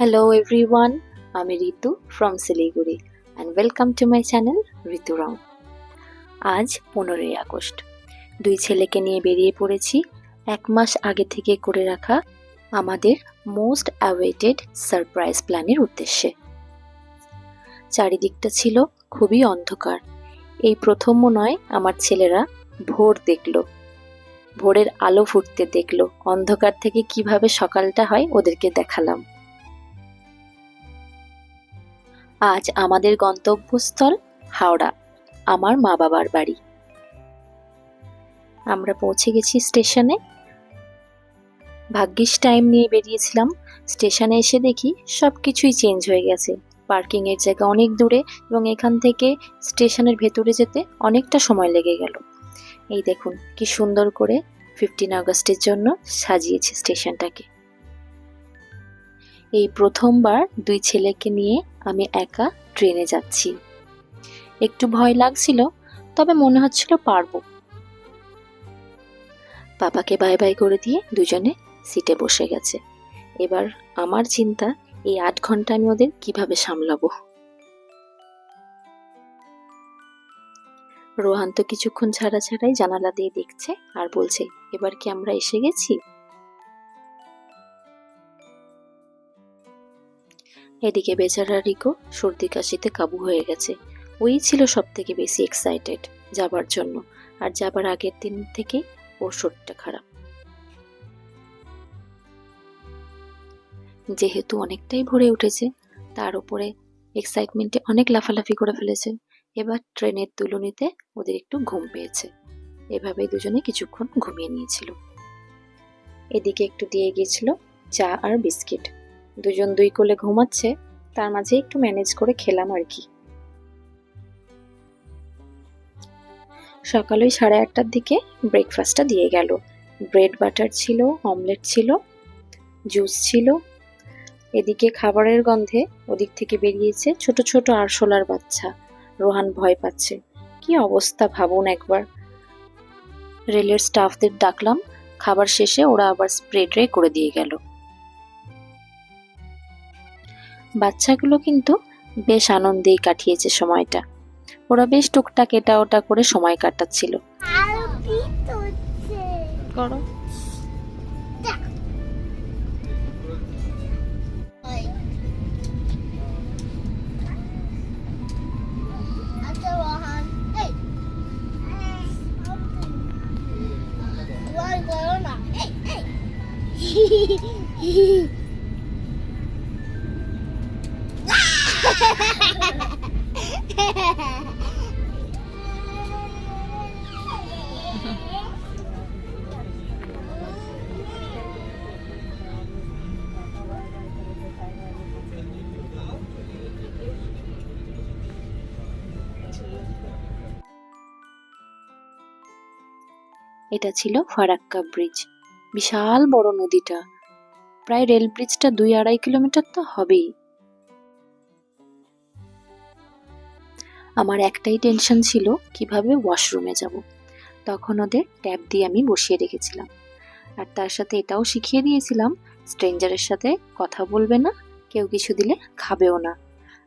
Hello everyone, আমি Ritu from Siliguri and welcome to my channel Ritu Rong আজ পনেরোই August. দুই ছেলেকে নিয়ে বেরিয়ে পড়েছি এক মাস আগে থেকে করে রাখা আমাদের মোস্ট অ্যাওয়েটেড সারপ্রাইজ প্ল্যানের উদ্দেশ্যে। চারিদিকটা ছিল খুবই অন্ধকার। এই প্রথম হয় আমার ছেলেরা ভোর দেখল। ভোরের আলো ফুটতে দেখল। অন্ধকার থেকে কীভাবে সকালটা হয় ওদেরকে দেখালাম। আজ আমাদের গন্তব্যস্থল হাওড়া, আমার মা বাবার বাড়ি। আমরা পৌঁছে গেছি স্টেশনে। ভাগ্যিস টাইম নিয়ে বেরিয়েছিলাম। স্টেশনে এসে দেখি সব কিছুই চেঞ্জ হয়ে গেছে। পার্কিং এর জায়গা অনেক দূরে এবং এখান থেকে স্টেশনের ভেতরে যেতে অনেকটা সময় লেগে গেল। এই দেখুন, কি সুন্দর করে ফিফটিন আগস্টের জন্য সাজিয়েছে স্টেশনটাকে। এই প্রথমবার দুই ছেলেকে নিয়ে আমি একা ট্রেনে যাচ্ছি। একটু ভয় লাগছিল, তবে মনে হচ্ছিল পারব। পাপাকে বাই বাই করে দিয়ে দুজনে সিটে বসে গেছে। এবার আমার চিন্তা, এই আট ঘণ্টা আমি ওদের কীভাবে সামলাবো? রোহান তো কিছুক্ষণ ছাড়া ছাড়াই জানালা দিয়ে দেখছে আর বলছে, এবার কি আমরা এসে গেছি? এদিকে বেচারা রিকো সর্দি কাশিতে কাবু হয়ে গেছে। ওই ছিল সব থেকে বেশি এক্সাইটেড যাবার জন্য, আর যাবার আগের দিন থেকে ওর শরীরটা খারাপ। যেহেতু অনেকটাই ভরে উঠেছে, তার উপরে এক্সাইটমেন্টে অনেক লাফালাফি করে ফেলেছে। এবার ট্রেনের তুলনিতে ওদের একটু ঘুম পেয়েছে। এভাবেই দুজনে কিছুক্ষণ ঘুমিয়ে নিয়েছিল। এদিকে একটু দিয়ে গিয়েছিল চা আর বিস্কিট। দুজন দুই কোলে ঘুমাচ্ছে, তার মাঝে একটু ম্যানেজ করে খেলাম আর কি। সকাল ওই সাড়ে আটটার দিকে ব্রেকফাস্টটা দিয়ে গেল। ব্রেড বাটার ছিল অমলেট ছিল জুস ছিল। এদিকে খাবারের গন্ধে ওদিক থেকে বেরিয়েছে ছোট ছোট আরশোলার বাচ্চা। রোহান ভয় পাচ্ছে, কি অবস্থা ভাবুন একবার। রেলের স্টাফদের ডাকলাম। খাবার শেষে ওরা আবার স্প্রে ট্রে করে দিয়ে গেল। বাচ্চাগুলো কিন্তু বেশ আনন্দেই কাটিয়েছে সময়টা। ওরা বেশ টুকটাক এটা ওটা করে সময় কাটাচ্ছিল। করো এটা ছিল ফারাক্কা ব্রিজ। বিশাল বড় নদীটা। প্রায় রেল ব্রিজটা দুই আড়াই কিলোমিটার তো হবেই। আমার একটাই টেনশন ছিল কীভাবে ওয়াশরুমে যাব। তখন ওদের ট্যাপ দিয়ে আমি বসিয়ে রেখেছিলাম। আর তার সাথে এটাও শিখিয়ে দিয়েছিলাম স্ট্রেঞ্জারের সাথে কথা বলবে না, কেউ কিছু দিলে খাবেও না।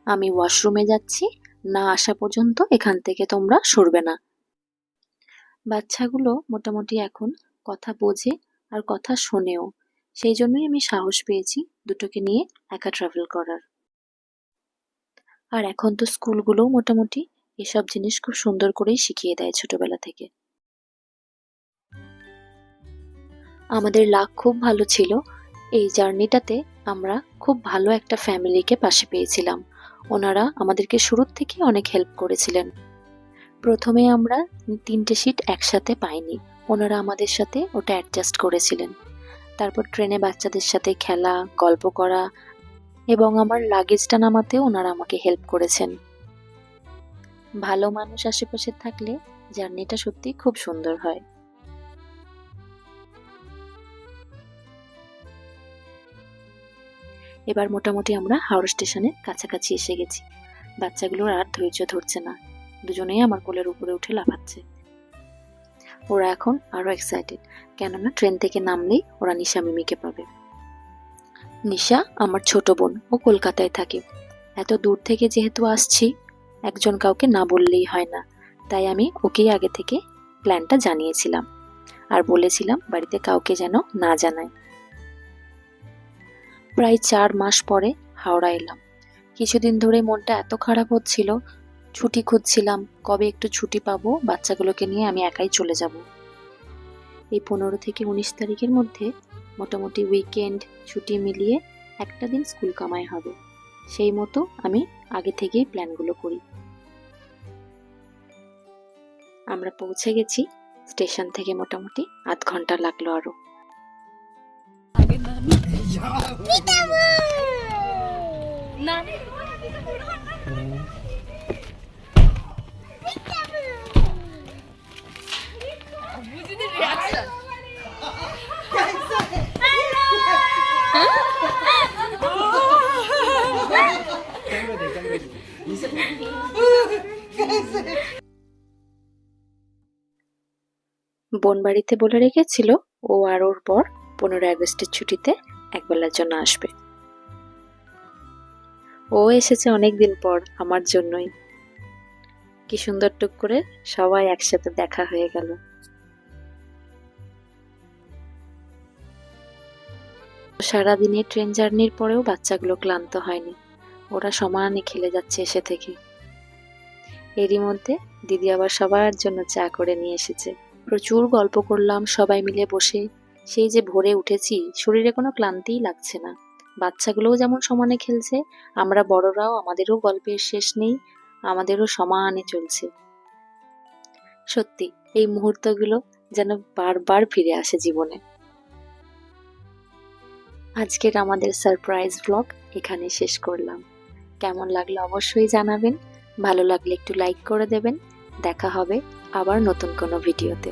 আমি ওয়াশরুমে যাচ্ছি, না আসা পর্যন্ত এখান থেকে তোমরা সরবে না। বাচ্চাগুলো মোটামুটি এখন কথা বোঝে আর কথা শোনেও। সেই জন্যই আমি সাহস পেয়েছি দুটোকে নিয়ে একা ট্রাভেল করার। আর এখন তো স্কুলগুলোও মোটামুটি এসব জিনিস খুব সুন্দর করেই শিখিয়ে দেয় ছোটবেলা থেকে। আমাদের লাক খুব ভালো ছিল। এই জার্নিটাতে আমরা খুব ভালো একটা ফ্যামিলিকে পাশে পেয়েছিলাম। ওনারা আমাদেরকে শুরুর থেকে অনেক হেল্প করেছিলেন। প্রথমে আমরা তিনটে সিট একসাথে পাইনি। ওনারা আমাদের সাথে ওটা অ্যাডজাস্ট করেছিলেন। তারপর ট্রেনে বাচ্চাদের সাথে খেলা, গল্প করা এবং আমার লাগেজটা নামাতেও ওনারা আমাকে হেল্প করেছেন। ভালো মানুষ আশেপাশে থাকলে জার্নিটা সত্যি খুব সুন্দর হয়। এবার মোটামুটি আমরা হাওড়া স্টেশনের কাছাকাছি এসে গেছি। বাচ্চাগুলোর আর ধৈর্য ধরছে না। দুজনেই আমার কোলের উপরে উঠে লাফাচ্ছে। ওরা এখন আরও এক্সাইটেড কেননা ট্রেন থেকে নামলেই ওরা নিশা মিমিকে পাবে। নিশা আমার ছোট বোন, ও কলকাতায় থাকে। এত দূর থেকে যেহেতু আসছি, একজন কাউকে না বললেই হয় না। তাই আমি ওকেই আগে থেকে প্ল্যানটা জানিয়েছিলাম। আর বলেছিলাম বাড়িতে কাউকে যেন না জানায়। প্রায় চার মাস পরে হাওড়া এলাম। কিছুদিন ধরে মনটা এত খারাপ হচ্ছিল, ছুটি খুঁজছিলাম, কবে একটু ছুটি পাবো, বাচ্চাগুলোকে নিয়ে আমি একাই চলে যাব। এই পনেরো থেকে উনিশ তারিখের মধ্যে মোটামুটি উইকেন্ড ছুটি মিলিয়ে একটা দিন স্কুল কামাই হবে। সেই মতো আমি আগে থেকেই প্ল্যানগুলো করি। আমরা পৌঁছে গেছি স্টেশন থেকে মোটামুটি আধ ঘণ্টা লাগল আরও। বোন বাড়িতে বলে রেখেছিল, ও আর ওর পর পনেরো আগস্টের ছুটিতে একবেলার জন্য আসবে। ও এসেছে অনেক দিন পর আমার জন্যই। কি সুন্দর টুক করে সবাই একসাথে দেখা হয়ে গেল। সারাদিনের ট্রেন জার্নির পরেও বাচ্চাগুলো ক্লান্ত হয়নি। ওরা সমানে খেলে যাচ্ছে এসে থেকে। এরই মধ্যে দিদি আবার সবার জন্য চা করে নিয়ে এসেছে। প্রচুর গল্প করলাম সবাই মিলে বসে। সেই যে ভোরে উঠেছি, শরীরে কোনো ক্লান্তিই লাগছে না। বাচ্চাগুলোও যেমন সমানে খেলছে, আমরা বড়রাও আমাদেরও গল্পের শেষ নেই, আমাদেরও সমানে চলছে। সত্যি, এই মুহূর্তগুলো যেন বারবার ফিরে আসে জীবনে। আজকের আমাদের সারপ্রাইজ ব্লগ এখানে শেষ করলাম। কেমন লাগল অবশ্যই জানাবেন। ভালো লাগলে একটু লাইক করে দেবেন। দেখা হবে আবার নতুন কোনো ভিডিওতে।